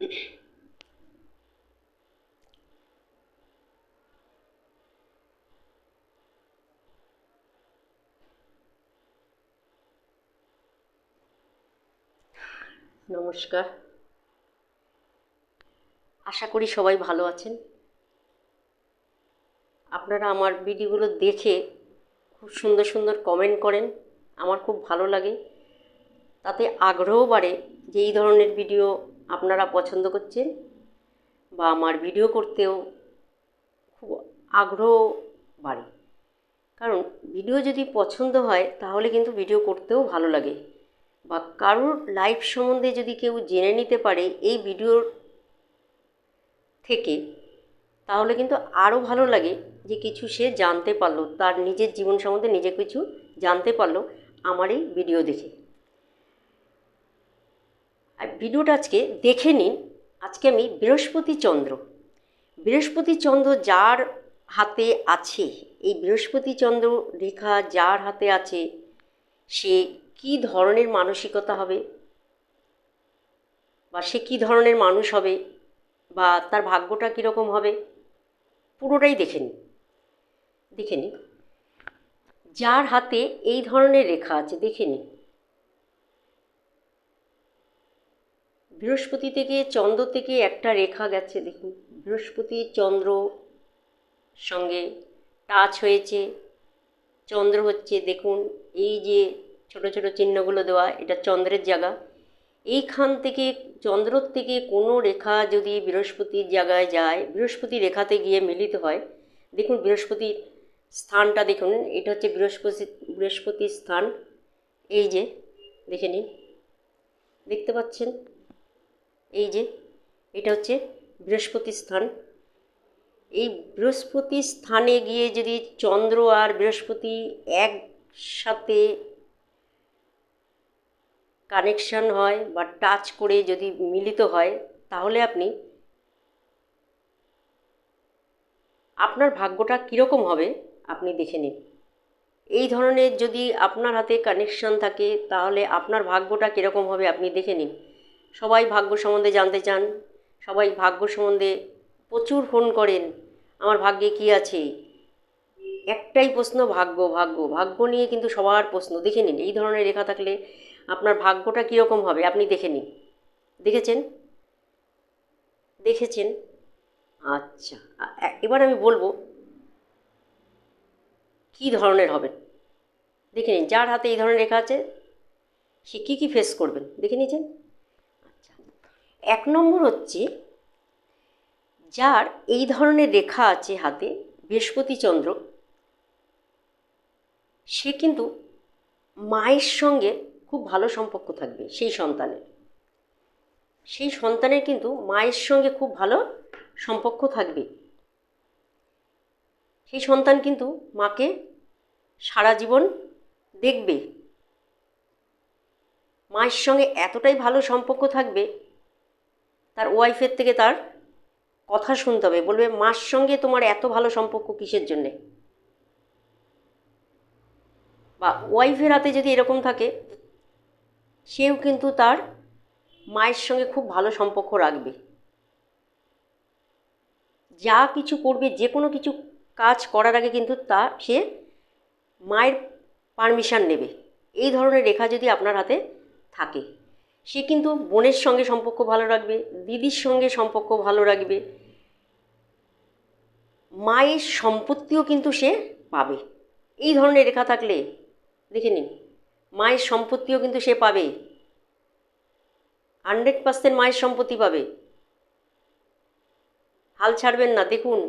নমস্কার। আশা করি সবাই ভালো আছেন। আপনারা আমার ভিডিওগুলো দেখে খুব সুন্দর সুন্দর কমেন্ট করেন। আমার খুব ভালো লাগে। তাতে আগ্রহ বাড়ে যে এই ধরনের ভিডিও আপনারা পছন্দ করছেন বা আমার ভিডিও করতেও খুব আগ্রহ বাড়ে। কারণ ভিডিও যদি পছন্দ হয়, তাহলে কিন্তু ভিডিও করতেও ভালো লাগে। বা কারোর লাইফ সম্বন্ধে যদি কেউ জেনে নিতে পারে এই ভিডিওর থেকে, তাহলে কিন্তু আরও ভালো লাগে যে কিছু সে জানতে পারল, তার নিজের জীবন সম্বন্ধে নিজে কিছু জানতে পারল আমার এই ভিডিও দেখে। ভিডিওটা আজকে দেখে নিন। আজকে আমি বৃহস্পতি চন্দ্র। বৃহস্পতি চন্দ্র যার হাতে আছে, এই বৃহস্পতি চন্দ্র রেখা যার হাতে আছে, সে কী ধরনের মানসিকতা হবে? বা সে কী ধরনের মানুষ হবে? বা তার ভাগ্যটা কীরকম হবে? পুরোটাই দেখে নিন। দেখে নিন। যার হাতে এই ধরনের রেখা আছে, দেখে নিন। বৃহস্পতি থেকে চন্দ্র থেকে একটা রেখা গেছে, দেখুন। বৃহস্পতি, চন্দ্র সঙ্গে টাচ হয়েছে। চন্দ্র হচ্ছে, দেখুন, এই যে ছোট ছোট চিহ্নগুলো দেওয়া, এটা চন্দ্রের জায়গা। এইখান থেকে চন্দ্রর থেকে কোনো রেখা যদি বৃহস্পতির জায়গায় যায়, বৃহস্পতি রেখাতে গিয়ে মিলিত হয়, দেখুন, বৃহস্পতির স্থানটা দেখুন, এটা হচ্ছে বৃহস্পতি, বৃহস্পতির স্থান। এই যে, দেখে নিন। দেখতে পাচ্ছেন? এই যে, এটা হচ্ছে বৃহস্পতির স্থান। এই বৃহস্পতি স্থানে গিয়ে যদি চন্দ্র আর বৃহস্পতি একসাথে কানেকশন হয় বা টাচ করে যদি মিলিত হয়, তাহলে আপনি আপনার ভাগ্যটা কীরকম হবে আপনি দেখে নিন। এই ধরনের যদি আপনার হাতে কানেকশন থাকে, তাহলে আপনার ভাগ্যটা কীরকম হবে আপনি দেখে নিন। সবাই ভাগ্য সম্বন্ধে জানতে চান, সবাই ভাগ্য সম্বন্ধে প্রচুর ফোন করেন, আমার ভাগ্যে কী আছে? একটাই প্রশ্ন, ভাগ্য ভাগ্য ভাগ্য নিয়ে কিন্তু সবার প্রশ্ন, দেখে নিন, এই ধরনের রেখা থাকলে আপনার ভাগ্যটা কীরকম হবে, আপনি দেখে নিন, দেখেছেন? দেখেছেন? আচ্ছা এবার আমি বলব কী ধরনের হবেন দেখে নিন, যার হাতে এই ধরনের রেখা আছে, সে কী কী ফেস করবেন, দেখে নিয়েছেন? এক নম্বর হচ্ছে, যার এই ধরনের রেখা আছে হাতে, বৃহস্পতি চন্দ্র, সে কিন্তু মায়ের সঙ্গে খুব ভালো সম্পর্ক থাকবে সেই সন্তানের। সেই সন্তানের কিন্তু মায়ের সঙ্গে খুব ভালো সম্পর্ক থাকবে। সেই সন্তান কিন্তু মাকে সারা জীবন দেখবে। মায়ের সঙ্গে এতটাই ভালো সম্পর্ক থাকবে তার ওয়াইফের থেকে তার কথা শুনতে হবে। বলবে, মার সঙ্গে তোমার এত ভালো সম্পর্ক কিসের জন্যে? বা ওয়াইফের হাতে যদি এরকম থাকে, সেও কিন্তু তার মায়ের সঙ্গে খুব ভালো সম্পর্ক রাখবে। যা কিছু করবে, যে কোনো কিছু কাজ করার আগে কিন্তু তা সে মায়ের পারমিশন নেবে। এই ধরনের রেখা যদি আপনার হাতে থাকে। সে কিন্তু বোনের সঙ্গে সম্পর্ক ভালো রাখবে, দিদির সঙ্গে সম্পর্ক ভালো রাখবে। মায়ের সম্পত্তিও কিন্তু সে পাবে। এই ধরনের রেখা থাকলে, দেখে নিন, মায়ের সম্পত্তিও কিন্তু সে পাবে। হান্ড্রেড পার্সেন্ট মায়ের সম্পত্তি পাবে। হাল ছাড়বেন না, দেখুন।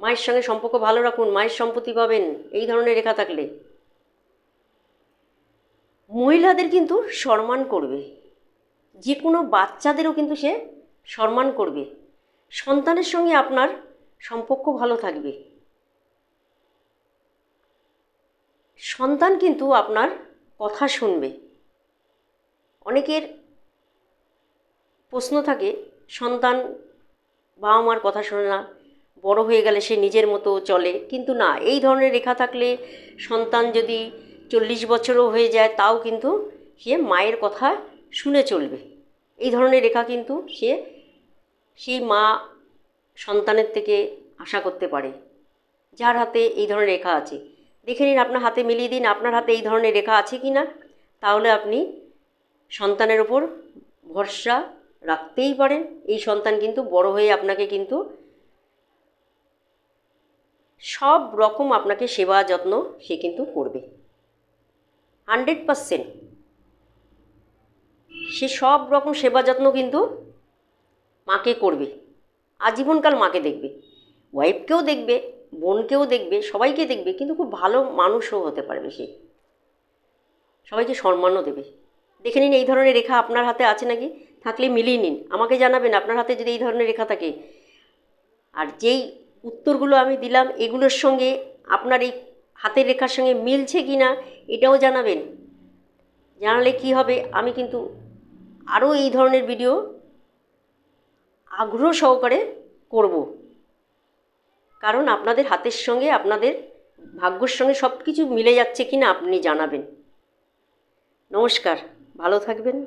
মায়ের সঙ্গে সম্পর্ক ভালো রাখুন, মায়ের সম্পত্তি পাবেন, এই ধরনের রেখা থাকলে। মহিলাদের কিন্তু সম্মান করবে। যে কোনো বাচ্চাদেরও কিন্তু সে সম্মান করবে। সন্তানের সঙ্গে আপনার সম্পর্ক ভালো থাকবে। সন্তান কিন্তু আপনার কথা শুনবে। অনেকের প্রশ্ন থাকে, সন্তান বাবা মার কথা শোনে না, বড় হয়ে গেলে সে নিজের মতো চলে। কিন্তু না, এই ধরনের রেখা থাকলে সন্তান যদি চল্লিশ বছরও হয়ে যায়, তাও কিন্তু সে মায়ের কথা শুনে চলবে। এই ধরনের রেখা কিন্তু সে, সেই মা সন্তানের থেকে আশা করতে পারে। যার হাতে এই ধরনের রেখা আছে। দেখে নিন আপনার হাতে মিলিয়ে দিন, আপনার হাতে এই ধরনের রেখা আছে কি না? তাহলে আপনি সন্তানের ওপর ভরসা রাখতেই পারেন। এই সন্তান কিন্তু বড় হয়ে আপনাকে কিন্তু সব রকম আপনাকে সেবা যত্ন সে কিন্তু করবে। Hundred percent. সে সব রকম সেবা যত্ন কিন্তু মাকে করবে। আজীবনকাল মাকে দেখবে। ওয়াইফকেও দেখবে, বোনকেও দেখবে, সবাইকে দেখবে, কিন্তু খুব ভালো মানুষও হতে পারবে সে। সবাইকে সম্মানও দেবে। দেখে নিন, এই ধরনের রেখা আপনার হাতে আছে নাকি? থাকলে মিলিয়ে নিন। আমাকে জানাবেন, আপনার হাতে যদি এই ধরনের রেখা থাকে। আর যেই উত্তরগুলো আমি দিলাম, এগুলোর সঙ্গে আপনার এই হাতের রেখার সঙ্গে মিলছে কি না এটাও জানাবেন। জানালে কি হবে? আমি কিন্তু আরও এই ধরনের ভিডিও আগ্রহ সহকারে করব। কারণ আপনাদের হাতের সঙ্গে, আপনাদের ভাগ্যর সঙ্গে সব কিছু মিলে যাচ্ছে কি না আপনি জানাবেন। নমস্কার, ভালো থাকবেন।